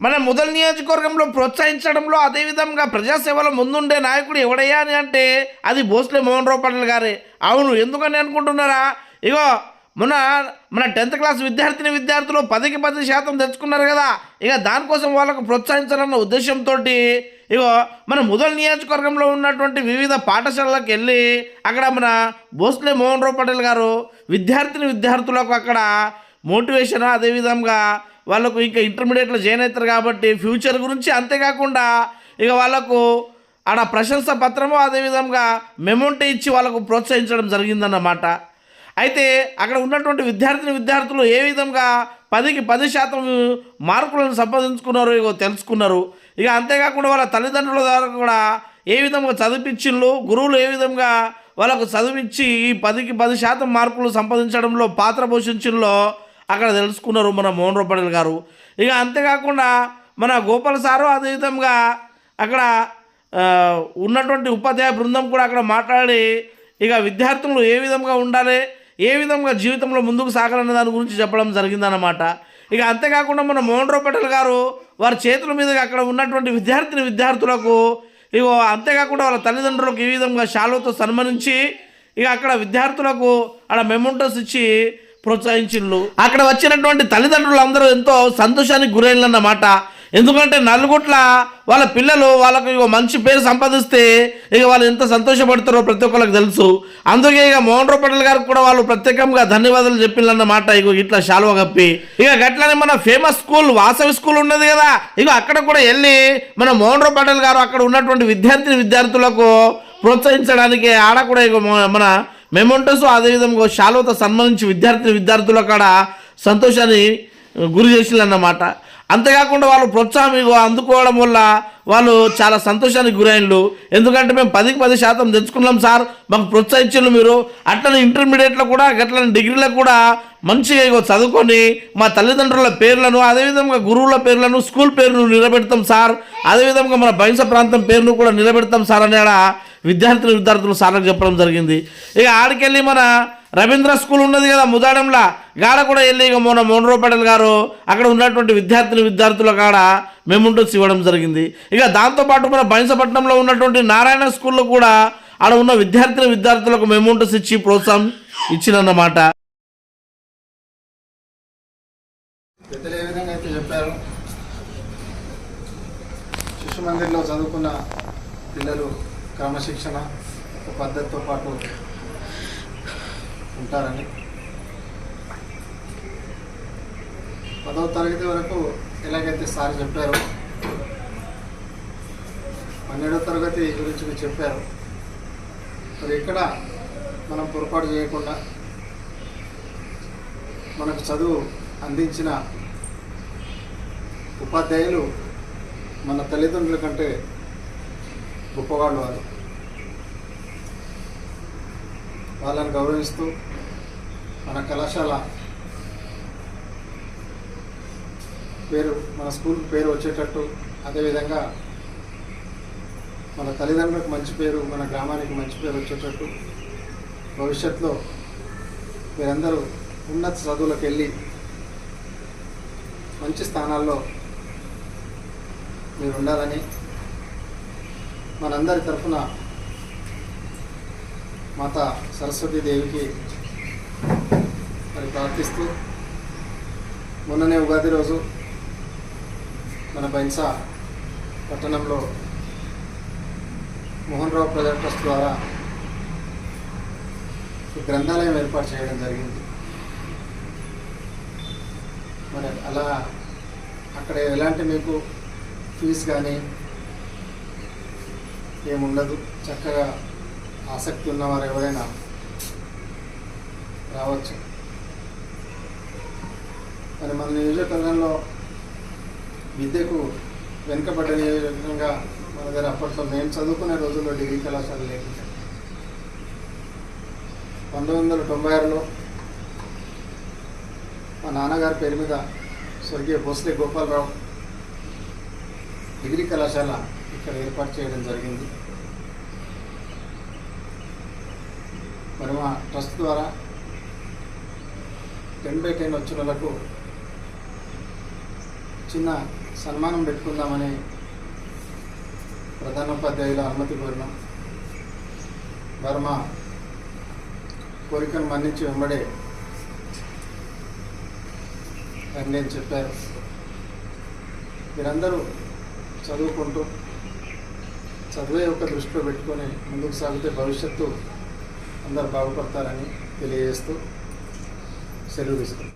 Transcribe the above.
మన మొదటి నియోజకవర్గంలో ప్రోత్సహించడంలో అదేవిధంగా ప్రజాసేవలో ముందుండే నాయకుడు ఎవడయ్యా అని అంటే అది భోస్లే మోహన్ రావు పటేల్ గారే. అవును ఎందుకని అనుకుంటున్నారా? ఇగో మొన్న మన టెన్త్ క్లాస్ విద్యార్థిని విద్యార్థులు పదికి పది శాతం తెచ్చుకున్నారు కదా ఇక దానికోసం వాళ్ళకు ప్రోత్సహించాలన్న ఉద్దేశంతో ఇగో మన ముదల్ నియోజకవర్గంలో ఉన్నటువంటి వివిధ పాఠశాలలకు వెళ్ళి అక్కడ మన భోస్లే మోహన్ రావు పటేల్ గారు విద్యార్థిని విద్యార్థులకు అక్కడ మోటివేషన్? అదేవిధంగా వాళ్ళకు ఇంకా ఇంటర్మీడియట్లో జాయిన్ అవుతారు కాబట్టి ఫ్యూచర్ గురించి అంతేకాకుండా ఇక వాళ్ళకు ఆడ ప్రశంస పత్రము అదేవిధంగా మెమోంటే ఇచ్చి వాళ్ళకు ప్రోత్సహించడం జరిగిందన్నమాట. అయితే అక్కడ ఉన్నటువంటి విద్యార్థిని విద్యార్థులు ఏ విధంగా పదికి పది శాతం మార్కులను సంపాదించుకున్నారు ఇగో తెలుసుకున్నారు. ఇక అంతేకాకుండా వాళ్ళ తల్లిదండ్రుల ద్వారా కూడా ఏ విధంగా చదివించిళ్ళు గురువులు ఏ విధంగా వాళ్ళకు చదివించి ఈ పదికి పది శాతం మార్కులు సంపాదించడంలో పాత్ర పోషించిందో అక్కడ తెలుసుకున్నారు మన మోహన్ రావు గారు. ఇక అంతేకాకుండా మన గోపాల్ సారు అదేవిధంగా అక్కడ ఉన్నటువంటి ఉపాధ్యాయ బృందం కూడా అక్కడ మాట్లాడి ఇక విద్యార్థులు ఏ విధంగా ఉండాలి ఏ విధంగా జీవితంలో ముందుకు సాగాలన్న దాని గురించి చెప్పడం జరిగిందన్నమాట. ఇక అంతేకాకుండా మన మోహన్ రావు పటేల్ గారు వారి చేతుల మీదుగా అక్కడ ఉన్నటువంటి విద్యార్థిని విద్యార్థులకు ఇగో అంతేకాకుండా వాళ్ళ తల్లిదండ్రులకు ఈ విధంగా శాలువతో సన్మానించి ఇక అక్కడ విద్యార్థులకు అక్కడ మెమోంటోస్ ఇచ్చి ప్రోత్సహించిండ్రు అక్కడ వచ్చినటువంటి తల్లిదండ్రులు అందరూ ఎంతో సంతోషానికి గురైనన్నమాట. ఎందుకంటే నలుగుట్ల వాళ్ళ పిల్లలు వాళ్ళకు ఇక మంచి పేరు సంపాదిస్తే ఇక వాళ్ళు ఎంత సంతోషపడతారో ప్రతి ఒక్కరికి తెలుసు. అందుకే ఇక మోహన్ రావు పటేల్ గారికి కూడా వాళ్ళు ప్రత్యేకంగా ధన్యవాదాలు చెప్పిందన్నమాట ఇక ఇట్లా శాలువ కప్పి. ఇక గట్లనే మన ఫేమస్ స్కూల్ వాసవి స్కూల్ ఉన్నది కదా. ఇక అక్కడ కూడా వెళ్ళి మన మోహన్ రావు పటేల్ గారు అక్కడ ఉన్నటువంటి విద్యార్థిని విద్యార్థులకు ప్రోత్సహించడానికి ఆడ కూడా ఇక మన మెమోంటోస్ అదేవిధంగా శాలువతో సన్మానించి విద్యార్థి విద్యార్థుల కాడ సంతోషాన్ని గురి చేసిందన్నమాట. అంతేకాకుండా వాళ్ళు ప్రోత్సాహం అందుకోవడం వల్ల వాళ్ళు చాలా సంతోషానికి గురైనలు ఎందుకంటే మేము పదికి పది శాతం తెచ్చుకున్నాం సార్. మాకు ప్రోత్సహించారు మీరు. అట్లనే ఇంటర్మీడియట్లో కూడా అట్లనే డిగ్రీలో కూడా మంచిగా ఇగో చదువుకొని మా తల్లిదండ్రుల పేర్లను అదేవిధంగా గురువుల పేర్లను స్కూల్ పేరును నిలబెడతాం సార్. అదేవిధంగా మన బైంస ప్రాంతం పేరును కూడా నిలబెడతాం సార్ అని ఆడ విద్యార్థులు విద్యార్థులు సార్లకు చెప్పడం జరిగింది. ఇక ఆడికెళ్ళి మన రవీంద్ర స్కూల్ ఉన్నది కదా ముదాడంలా. గాడ కూడా వెళ్ళి ఇక మొన్న మోహన్ పటేల్ గారు అక్కడ ఉన్నటువంటి విద్యార్థిని విద్యార్థుల కాడ మెమోంటోస్ ఇవ్వడం జరిగింది. ఇక దాంతోపాటు మన బైంసపట్నంలో ఉన్నటువంటి నారాయణ స్కూల్లో కూడా ఆడ ఉన్న విద్యార్థిని విద్యార్థులకు మెమోంటోస్ ఇచ్చి ప్రోత్సాహం ఇచ్చినన్నమాట. చెప్పారు? శిశు మందిర్లో చదువుకున్న పిల్లలు క్రమశిక్షణ పద్ధతితో పాటు ఉంటారని పదవ తరగతి వరకు ఎలాగైతే సార్ చెప్పారు పన్నెండవ తరగతి గురించి మీరు చెప్పారు. మరి ఇక్కడ మనం పొరపాటు చేయకుండా మనకు చదువు అందించిన ఉపాధ్యాయులు మన తల్లిదండ్రుల కంటే గొప్పవాళ్ళు వారు వాళ్ళని గౌరవిస్తూ మన కళాశాల పేరు మన స్కూల్ పేరు వచ్చేటట్టు అదేవిధంగా మన తల్లిదండ్రులకు మంచి పేరు మన గ్రామానికి మంచి పేరు వచ్చేటట్టు భవిష్యత్తులో మీరందరూ ఉన్నత చదువులకు వెళ్ళి మంచి స్థానాల్లో మీరు ఉండాలని మనందరి తరఫున మాత సరస్వతీదేవికి ప్రార్థిస్తూ మొన్ననే ఉగాది రోజు మన బైన్సా పట్టణంలో మోహన్ రావు ప్రజా ట్రస్ట్ ద్వారా ఈ గ్రంథాలయం ఏర్పాటు చేయడం జరిగింది. మరి అలా అక్కడ ఎలాంటి మీకు ఫీజు కానీ ఏముండదు. చక్కగా ఆసక్తి ఉన్నవారు ఎవరైనా రావచ్చు. మరి మన నియోజకవర్గంలో విద్యకు వెనుకబడ్డ నియోజకవర్గంగా మన దగ్గర అప్పట్లో మేము చదువుకునే రోజుల్లో డిగ్రీ కళాశాల లేకుండా పంతొమ్మిది వందల తొంభై ఆరులో మా నాన్నగారి పేరు మీద స్వర్గీయ భోస్లే గోపాలరావు డిగ్రీ కళాశాల ఇక్కడ ఏర్పాటు చేయడం జరిగింది. మరి మా ట్రస్ట్ ద్వారా టెన్ బై టెన్ వచ్చిన వాళ్ళకు చిన్న సన్మానం పెట్టుకుందామని ప్రధానోపాధ్యాయుల అనుమతి కోరినాం. వర్మ కోరికను మన్నించి వెంబడే అని నేను చెప్పారు. మీరందరూ చదువుకుంటూ చదువే ఒక దృష్టిలో పెట్టుకొని ముందుకు సాగితే భవిష్యత్తు అందరు బాగుపడతారని తెలియజేస్తూ సెలవు ఇస్తాం